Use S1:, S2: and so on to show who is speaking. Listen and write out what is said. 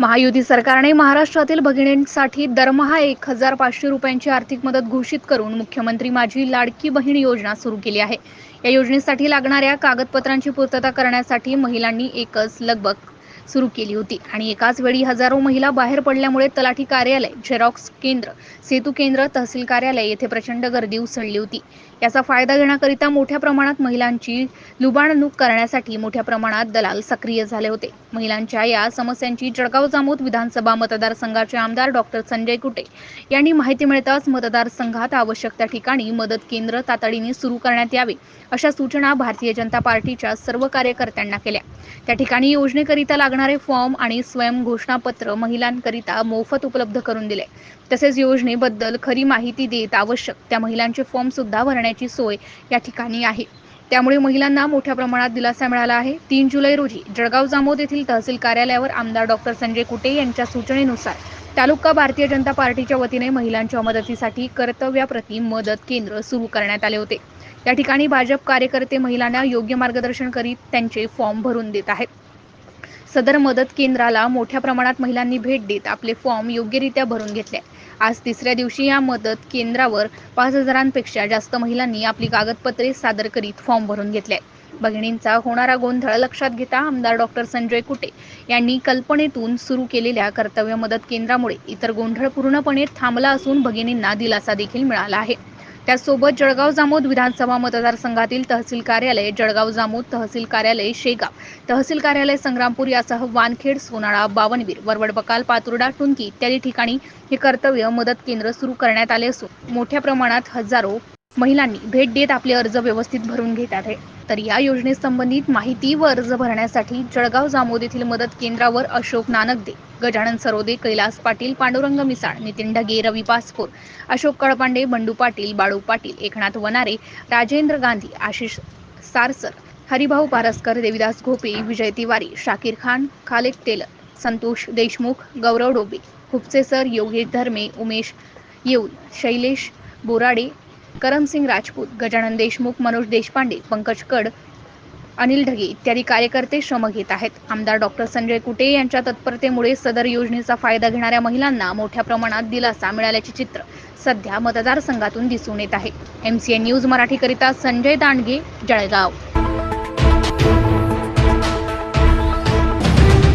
S1: महायुती सरकारने महाराष्ट्रातील भगिनींसाठी दरमहा एक हजार पाचशे रुपयांची आर्थिक मदत घोषित करून मुख्यमंत्री माझी लाडकी बहीण योजना सुरू केली आहे. या योजनेसाठी लागणाऱ्या कागदपत्रांची पूर्तता करण्यासाठी महिलांनी एकच लगबग सुरू केली होती. आणि एकाच वेळी हजारो महिला बाहेर पडल्यामुळे तलाठी कार्यालय झेरॉक्स केंद्र सेतू केंद्र तहसील कार्यालय येथे प्रचंड गर्दी उसळली होती. याचा फायदा घेण्याकरिता मोठ्या प्रमाणात महिलांची लुबाडणूक करण्यासाठी मोठ्या प्रमाणात दलाल सक्रिय झाले होते. महिलांच्या या समस्यांची जळगाव जामोद विधानसभा मतदारसंघाचे आमदार डॉक्टर संजय कुटे यांनी माहिती मिळताच मतदारसंघात आवश्यक त्या ठिकाणी मदत केंद्र तातडीने सुरू करण्यात यावे अशा सूचना भारतीय जनता पार्टीच्या सर्व कार्यकर्त्यांना केल्या. त्या ठिकाणी योजनेकरिता लागणारे फॉर्म आणि स्वयं घोषणापत्र महिलांकरिता मोफत उपलब्ध करून दिले. तसेच योजनेबद्दल खरी माहिती देत आवश्यक त्या महिलांचे फॉर्म सुद्धा भरण्याची सोय या ठिकाणी आहे. त्यामुळे महिलांना मोठ्या प्रमाणात दिलासा मिळाला आहे. तीन जुलै रोजी जळगाव जामोद येथील तहसील कार्यालयावर आमदार डॉक्टर संजय कुटे यांच्या सूचनेनुसार तालुका भारतीय जनता पार्टीच्या वतीने महिलांच्या मदतीसाठी कर्तव्याप्रती मदत केंद्र सुरू करण्यात आले होते. या ठिकाणी भाजप कार्यकर्ते महिलांना योग्य मार्गदर्शन करीत त्यांचे फॉर्म भरून देत आहेत. सदर मदत केंद्राला मोठ्या प्रमाणात महिलांनी भेट देत आपले फॉर्म योग्यरित्या भरून घेतले. आज तिसऱ्या दिवशी या मदत केंद्रावर पाच हजारांपेक्षा जास्त महिलांनी आपली कागदपत्रे सादर करीत फॉर्म भरून घेतले. भगिनींचा होणारा गोंधळ लक्षात घेता आमदार डॉक्टर संजय कुटे यांनी कल्पनेतून सुरू केलेल्या कर्तव्य मदत केंद्रामुळे इतर गोंधळ पूर्णपणे थांबला असून भगिनींना दिलासा देखील मिळाला आहे. त्यासोबत जळगाव जामोद विधानसभा मतदारसंघातील तहसील कार्यालय जळगाव जामोद तहसील कार्यालय शेगाव तहसील कार्यालय संग्रामपूर यासह वानखेड सोनाळा बावनवीर वरवड बकाल पातुर्डा टुंकी इत्यादी ठिकाणी हे कर्तव्य मदत केंद्र सुरू करण्यात आले असून मोठ्या प्रमाणात हजारो महिलांनी भेट देत आपले अर्ज व्यवस्थित भरून घेत आहे तर या योजनेसंबंधित माहिती व अर्ज भरण्यासाठी जळगाव जामोद येथील मदत केंद्रावर अशोक नानकदे गजानन सरोदे कैलास पाटील पांडुरंग मिसाळ नितीन ढगे रवी पासपोर अशोक कळपांडे बंडू पाटील बाळू पाटील एकनाथ वनारे राजेंद्र गांधी आशिष सारसर हरिभाऊ पारस्कर देविदास घोपे विजय तिवारी शाकीर खान खालेक टेलर संतोष देशमुख गौरव डोबे खुपचे सर योगेश धर्मे उमेश येऊल शैलेश बोराडे करमसिंग राजपूत गजानन देशमुख मनोज देशपांडे पंकज कड अनिल ढगे इत्यादी कार्यकर्ते श्रम घेत आहेत. आमदार डॉक्टर संजय कुटे यांच्या तत्परतेमुळे सदर योजनेचा फायदा घेणाऱ्या महिलांना मोठ्या प्रमाणात दिलासा मिळाल्याचे चित्र सध्या मतदारसंघातून दिसून येत आहे. एम सी एन न्यूज मराठीकरिता संजय दांडगे जळगाव.